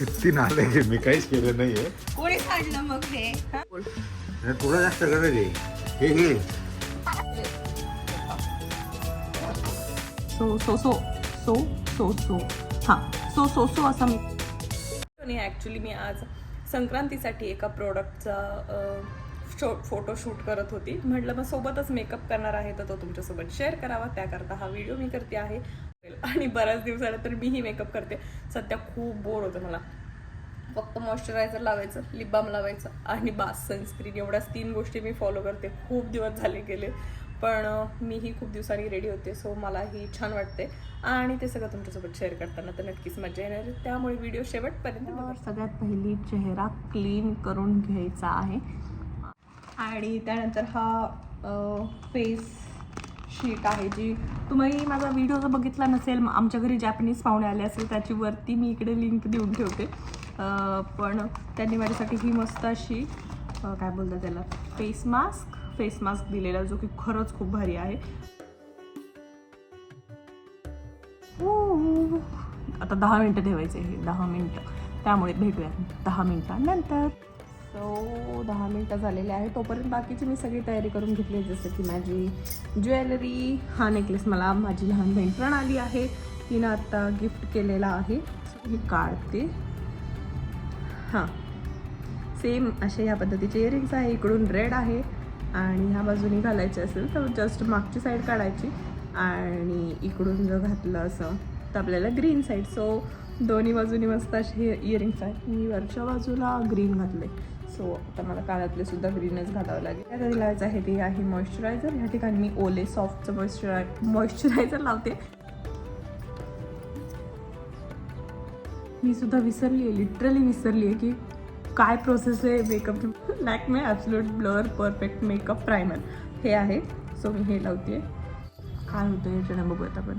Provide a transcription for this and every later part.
किती नाले आहे मी काहीच केलं नाहीये. कोणी काढलं मग हे? हा? तुला जास्त गरज आहे हे घे so so so so so so. हां सो सो सो असा मी आणि ॲक्च्युली मी आज संक्रांतीसाठी एका प्रोडक्टचा शो फोटो शूट करत होती. म्हटलं मग सोबतच मेकअप करणार आहे तर तो तुमच्यासोबत शेअर करावा. त्याकरता हा व्हिडिओ मी करते आहे. आणि बऱ्याच दिवसानंतर मीही मेकअप करते. सध्या खूप बोर होतं मला. फक्त मॉइश्चरायझर लावायचं लिप बाम लावायचं आणि बास सनस्क्रीन एवढ्याच तीन गोष्टी मी फॉलो करते. खूप दिवस झाले गेले पण मीही खूप दिवसांनी रेडी होते सो मलाही छान वाटते. आणि ते सगळं तुमच्यासोबत शेअर करताना तर नक्कीच मजा येणार. त्यामुळे व्हिडिओ शेवटपर्यंत. सगळ्यात पहिली चेहरा क्लीन करून घ्यायचा आहे. आणि त्यानंतर हा फेस शीट आहे जी तुम्ही माझा व्हिडिओ जर बघितला नसेल आमच्या घरी जॅपनीज पाहुणे आले असेल त्याची वरती मी इकडे लिंक देऊन ठेवते. पण त्यांनी माझ्यासाठी ही मस्त अशी काय बोलतात त्याला फेस मास्क फेस मास्क दिलेला जो की खरंच खूप भारी आहे. आता दहा मिनटं ठेवायचे हे दहा मिनटं. त्यामुळे भेटूया दहा मिनटानंतर. सो दहा मिनटं झालेले आहे तोपर्यंत बाकीची मी सगळी तयारी करून घेतली जसं की माझी ज्वेलरी हा नेकलेस मला माझी लहान बहीण प्रणाली आहे. तिनं आत्ता गिफ्ट केलेला आहे. मी काढते. हां. सेम असे ह्या पद्धतीचे इयरिंग्स आहे. इकडून रेड आहे. आणि ह्या बाजूने घालायचे असेल तर जस्ट मागची साईड काढायची. आणि इकडून जर घातलं असं तर आपल्याला ग्रीन साईड सो दोन्ही बाजूनी मस्त असे इयरिंग्स आहेत. मी वरच्या बाजूला ग्रीन घातले सो आता मला काळातले सुद्धा ग्रीनच घालावं लागेल. काय तरी लावायचं आहे ते आहे मॉइश्चरायझर ह्या ठिकाणी मी ओले सॉफ्टचं मॉइश्चराय मॉइश्चरायझर लावते. मी सुद्धा विसरली आहे लिटरली विसरली आहे की काय प्रोसेस आहे makeup Lakme absolute blur perfect makeup primer हे आहे. सो मी हे लावते काय होतं याच्यानं बघूयात आपण.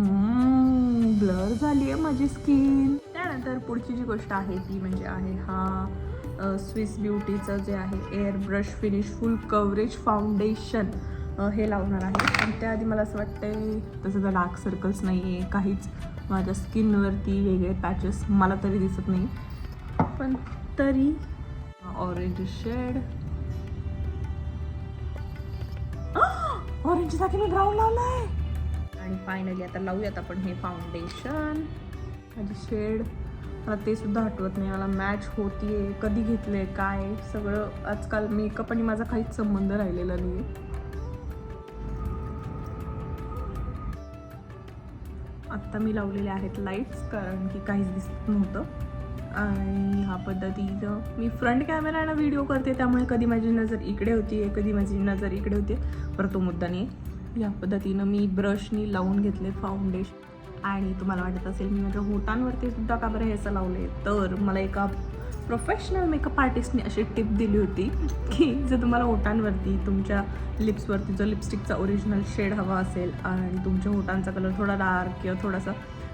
ब्लर झाली आहे माझी स्किन. त्यानंतर पुढची जी गोष्ट आहे ती म्हणजे आहे हा स्विस ब्युटीचं जे आहे airbrush finish full coverage foundation हे लावणार आहे. पण त्याआधी मला असं वाटतंय तसं तर डार्क सर्कल्स नाही आहे काहीच. माझ्या स्किनवरती वेगळे पॅचेस मला तरी दिसत नाही. पण तरी ऑरेंज शेड ऑरेंजसाठी मी ब्राऊन लावलाय! आणि फायनली आता लावूयात आपण हे फाउंडेशन माझी शेड मला ते सुद्धा आठवत नाही. मला मॅच होतीये कधी घेतलंय काय सगळं आजकाल मेकअप आणि माझा काहीच संबंध राहिलेला नाही आत्ता मी लावलेले आहेत लाईट्स कारण की काहीच दिसत नव्हतं. आणि ह्या पद्धतीनं मी फ्रंट कॅमेरानं व्हिडिओ करते त्यामुळे कधी माझी नजर इकडे होती कधी माझी नजर इकडे होती पर तो मुद्दा नाही या पद्धतीनं मी ब्रशनी लावून घेतले फाउंडेशन आणि तुम्हाला वाटत असेल मी माझ्या होटांवरती सुद्धा का बरं हे असं लावले तर मला एका प्रोफेशनल मेकअप आर्टिस्टने अशी टिप दिली होती की जर तुम्हाला ओटांवरती तुमच्या लिप्सवरती जो लिपस्टिकचा ओरिजिनल शेड हवा असेल आणि तुमच्या ओटांचा कलर थोडा डार्क किंवा थोडासा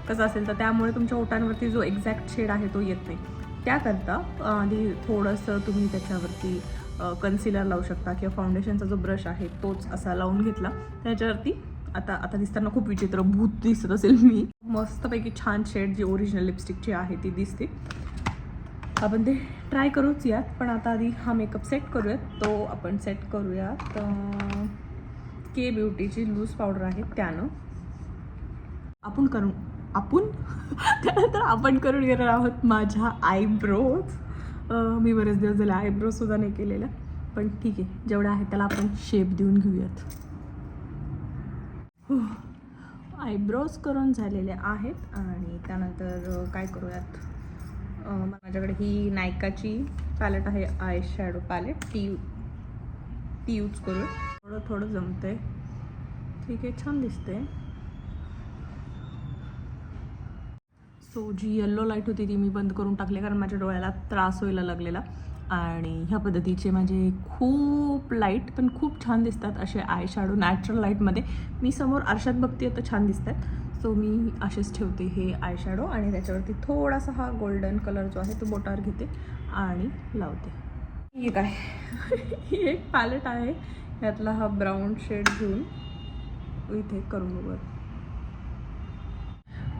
कसा असेल तर त्यामुळे तुमच्या ओटांवरती जो एक्झॅक्ट शेड आहे तो येत नाही. त्याकरता आधी थोडंसं तुम्ही त्याच्यावरती कन्सिलर लावू शकता किंवा फाउंडेशनचा जो ब्रश आहे तोच असा लावून घेतला. त्याच्यावरती आता आता दिसताना खूप विचित्र भूत दिसत असेल मी. मस्तपैकी छान शेड जी ओरिजिनल लिपस्टिकची आहे ती दिसते. आपण ते ट्राय करूच यात पण आता आधी हा मेकअप सेट करूयात. तो आपण सेट करूयात. के ब्युटीची लूज पावडर आहे त्यानं. आपण करू आपण? त्यानंतर आपण करून घेणार आहोत माझ्या आयब्रोज मी बरेच दिवस झाले आयब्रोसुद्धा नाही केलेलं. पण ठीक आहे जेवढं आहे त्याला आपण शेप देऊन घेऊयात. हो, आयब्रोज करून झालेले आहेत आणि त्यानंतर काय करूयात? माझ्याकडे ही नायकाची पॅलेट आहे आय शॅडो पॅलेट ती ती यूज करू थोडं थोडं जमतंय. ठीक आहे छान दिसते सो जी येल्लो लाइट होती ती मी बंद करून टाकली कारण माझ्या डोळ्याला त्रास व्हायला लागलेला. आणि ह्या पद्धतीचे माझे खूप लाइट पण खूप छान दिसतात असे आय शॅडो नॅचरल लाईटमध्ये मी समोर आरशात बघते तर छान दिसतात सो मी असेच ठेवते हे आय शॅडो आणि त्याच्यावरती थोडासा हा गोल्डन कलर जो आहे तो बोटावर घेते आणि लावते. हे काय? ही एक पॅलेट आहे. यातला हा ब्राऊन शेड घेऊन इथे करून बघूयात.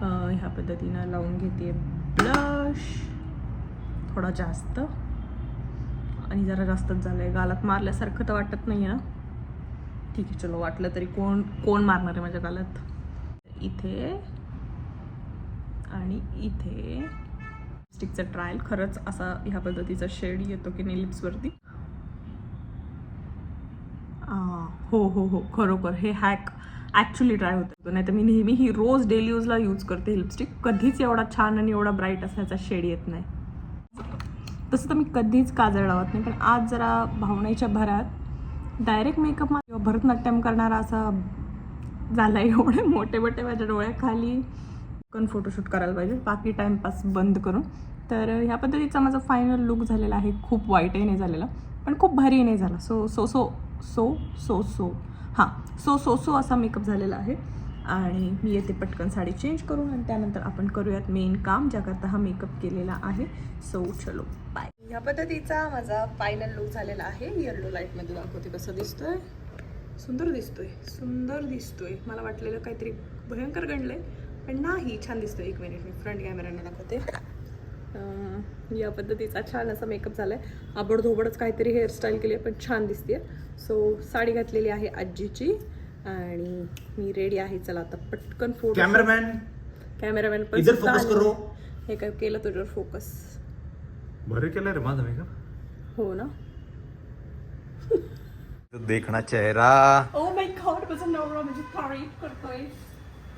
ह्या पद्धतीनं लावून घेते ब्लश. थोडा जास्त. आणि जरा जास्तच झालं आहे गालात मारल्यासारखं तर वाटत नाही आहे ना? ठीक आहे चलो वाटलं तरी कोण कोण मारणार आहे माझ्या गालात? इथे आणि इथे. लिपस्टिकचा ट्रायल खरंच असा ह्या पद्धतीचा शेड येतो की नाही लिप्सवरती हो हो हो. खरोखर हे हॅक ॲक्च्युली ट्राय होतो नाही तर मी नेहमी ही रोज डेली यूजला यूज करते लिपस्टिक कधीच एवढा छान आणि एवढा ब्राईट असायचा शेड येत नाही. तसं तर मी कधीच काजळ लावत नाही. पण आज जरा भावनेच्या भरात डायरेक्ट मेकअप किंवा भरतनाट्यम करणारा असा झाला एवढे मोठे मोठे माझ्या डोळ्याखाली. कन फोटोशूट करायला पाहिजे. बाकी टाईमपास बंद करून. तर ह्या पद्धतीचा माझा फायनल लुक झालेला आहे. खूप वाईटही नाही झालेला. पण खूप भारी नाही झाला. So so so so so so हां सो सो सो असा मेकअप झालेला आहे. आणि मी येते पटकन साडी चेंज करून आणि त्यानंतर आपण करूयात मेन काम ज्याकरता हा मेकअप केलेला आहे. सो चलो बाय ह्या पद्धतीचा माझा फायनल लुक झालेला आहे. येल्लो लाईटमध्ये दाखवते कसं दिसतोय. सुंदर दिसतोय. सुंदर दिसतोय. मला वाटलेलं काहीतरी भयंकर गणलंय पण नाही छान दिसतोय. एक मिनिट मी फ्रंट कॅमेराने दाखवते. या पद्धतीचा छान असा मेकअप झालाय. आबडधोबडच काहीतरी हेअरस्टाईल केली आहे पण छान दिसते सो साडी घातलेली आहे आजीची आणि मी रेडी आहे. चला आता पटकन फोटो कॅमेरामॅन कॅमेरामॅन पण. आहे. हे काय केलं तुझ्यावर फोकस बरं केलं रे माझा मेकअप हो ना? देखना चेहरा. ओ माय गॉड माझा नवरा म्हणजे तारीफ करतोय.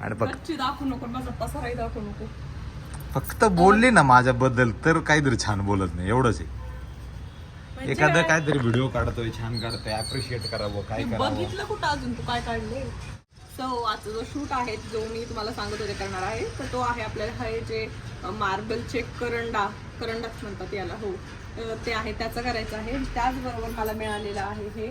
आणि बघ. दाखवू नको माझा पसाराही दाखवू नको. फक्त बोलली ना माझ्याबद्दल तर काहीतरी छान बोलत नाही एवढंच आहे. म्हणजे एखादं? काहीतरी व्हिडिओ काढतोय छान काढतोय अप्रिशिएट करावं काय करावं. बघितलं कुठं अजून? तू काय काढले सो आजचा जो शूट आहे जो मी तुम्हाला सांगत होते करणार आहे तर तो आहे आपल्याला हे जे मार्बलचे करंडा करंडाच म्हणतात याला हो. ते आहे त्याचं करायचं आहे. त्याचबरोबर मला मिळालेलं आहे हे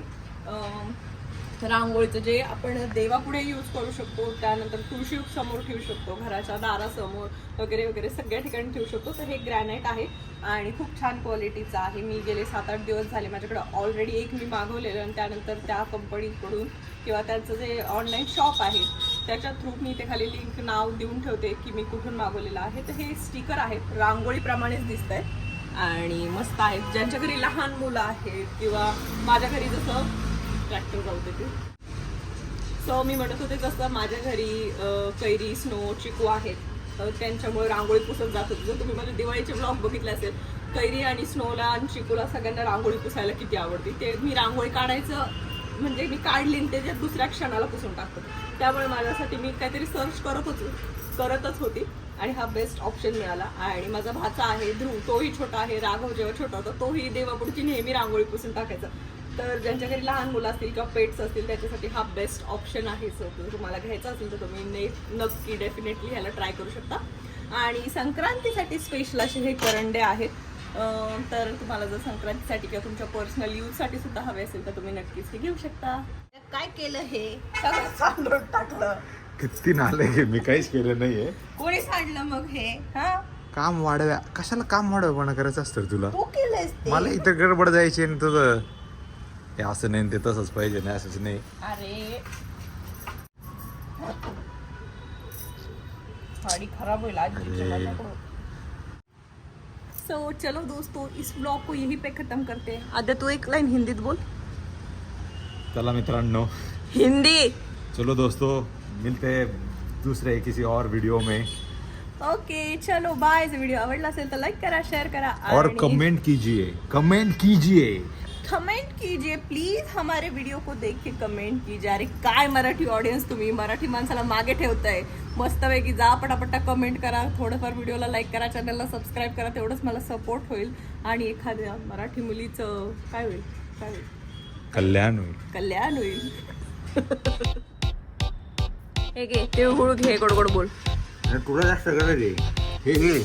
रांगोळीचं जे आपण देवापुढे यूज करू शकतो त्यानंतर तुळशी समोर ठेवू शकतो घराच्या दारासमोर वगैरे वगैरे सगळ्या ठिकाणी ठेवू शकतो. तर हे ग्रॅनाईट आहे आणि खूप छान क्वालिटीचं आहे. मी गेले सात आठ दिवस झाले माझ्याकडे ऑलरेडी एक मी मागवलेलं आणि त्यानंतर त्या कंपनीकडून किंवा त्यांचं जे ऑनलाईन शॉप आहे त्याच्या थ्रू मी ते खाली लिंक नाव देऊन ठेवते की मी कुठून मागवलेलं आहे. तर हे स्टिकर आहेत रांगोळीप्रमाणेच दिसत आहेत आणि मस्त आहेत. ज्यांच्या घरी लहान मुलं आहेत किंवा माझ्या घरी जसं ट्रॅक्टर जाऊ ते. सो मी म्हणत होते जसं माझ्या घरी कैरी स्नो चिकू आहेत त्यांच्यामुळे रांगोळी पुसत जात होती. जर तुम्ही माझे दिवाळीचे ब्लॉग बघितले असेल कैरी आणि स्नोला आणि चिकूला सगळ्यांना रांगोळी पुसायला किती आवडते. ते मी रांगोळी काढायचं म्हणजे मी काढली ते त्याच्या दुसऱ्या क्षणाला पुसून टाकतो. त्यामुळे माझ्यासाठी मी काहीतरी सर्च करत होतो करतच होती आणि हा बेस्ट ऑप्शन मिळाला. आणि माझा भाचा आहे ध्रुव तोही छोटा आहे राघव जेव्हा छोटा होता तोही देवापुढची नेहमी रांगोळी पुसून टाकायचा. तर ज्यांच्या घरी लहान मुलं असतील किंवा पेट्स असतील त्याच्यासाठी हा बेस्ट ऑप्शन आहे सो जर तुम्हाला घ्यायचा असेल तर तुम्ही ने नक्की डेफिनेटली ह्याला ट्राय करू शकता. आणि संक्रांतीसाठी स्पेशल असे हे करंडे आहेत. तर तुम्हाला जर संक्रांतीसाठी किंवा तुमच्या पर्सनल यूजसाठी सुद्धा हवे असेल तर तुम्ही नक्कीच हे घेऊ शकता. काय केलं हे? सगळं सांडून टाकलं. किती नाले की मी काहीच केलं नाहीये. कोणी सांडलं मग हे? हा? काम वाढव्या कशाला काम वाढवपणा करायचं असतं तुला? तू केलंयस ते. मला इथं गडबड जायची आणि तुझं हे असं नाही ते तसंच पाहिजे नाही असंच नाही. अरे. साड़ी खराब हो अरे। सो चलो दोस्तों इस ब्लॉग को यहीं पे खत्म करते हैं. आद्या तू एक लाइन हिंदीत बोल. चला मित्रांनो. हिंदी. चलो दोस्तों मिलते हैं दूसरे किसी और वीडियो में. ओके चलो बाय व्हिडिओ आवडला असेल तर लाईक करा शेअर करा और कमेंट कीजिए. कमेंट कीजिए. कमेंट कीजिए प्लीज हमारे वीडियो को देख के कमेंट कीजिए। अरे काय मराठी ऑडियन्स तुम्ही? मराठी माणसाला मागे ठेवताय. मस्तपैकी जा पटापटा कमेंट करा. थोडंफार व्हिडिओला लाईक करा चॅनलला सबस्क्राईब करा. तेवढंच मला सपोर्ट होईल. आणि एखाद्या मराठी मुलीचं काय होईल? काय होईल? कल्याण होईल. कल्याण होईल. हे घे ते घे गोड गोड बोल. तुला जास्त हे घे.